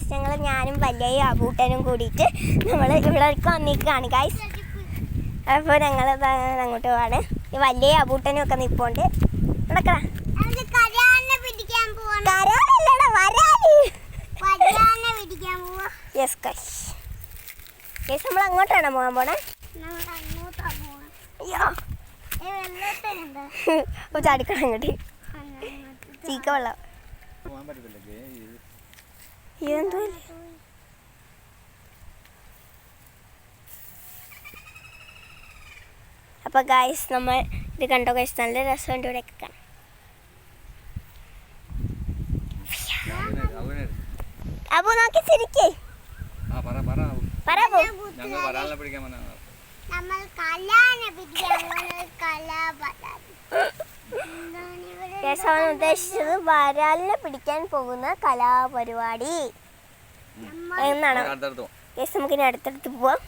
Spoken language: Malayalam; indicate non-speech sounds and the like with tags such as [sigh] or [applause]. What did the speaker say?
ഗൈസ് ഞങ്ങൾ ഞാനും വലിയ അബൂട്ടനും കൂടിയിട്ട് നമ്മൾ ഇവിടേക്ക് വന്നിരിക്കുകയാണ് ഗൈസ് അപ്പോൾ ഞങ്ങൾ അങ്ങോട്ട് പോവാണ്. ഈ വലിയ അബൂട്ടനും ഒക്കെ നിപ്പോണ്ട്. നടക്കണ യെസ് ഗൈസ് നമ്മൾ അങ്ങോട്ടാണോ പോകാൻ പോണേ? [laughs] ചാടിക്കണം അങ്ങോട്ട് ചീക്ക വെള്ളം. പോകാൻ പറ്റത്തില്ല ഇതെന്തോ അപ്പോൾ ഗായ്സ് നമ്മൾ ഇത് കണ്ടോ ഗൈസ് നല്ല രസമുണ്ട് ഇവിടെയൊക്കെ കാണാം അപ്പൊ നോക്കി ചിരിക്കേ. നമ്മൾ കലാനെ പിടിക്കാൻ പോകുന്നത് കലാപരാതി അവൻ ഉദ്ദേശിച്ചത് വരാലിനെ പിടിക്കാൻ പോകുന്ന കലാപരിപാടി എന്നാണ്. നമുക്കിനി അടുത്തടുത്ത് പോവാം.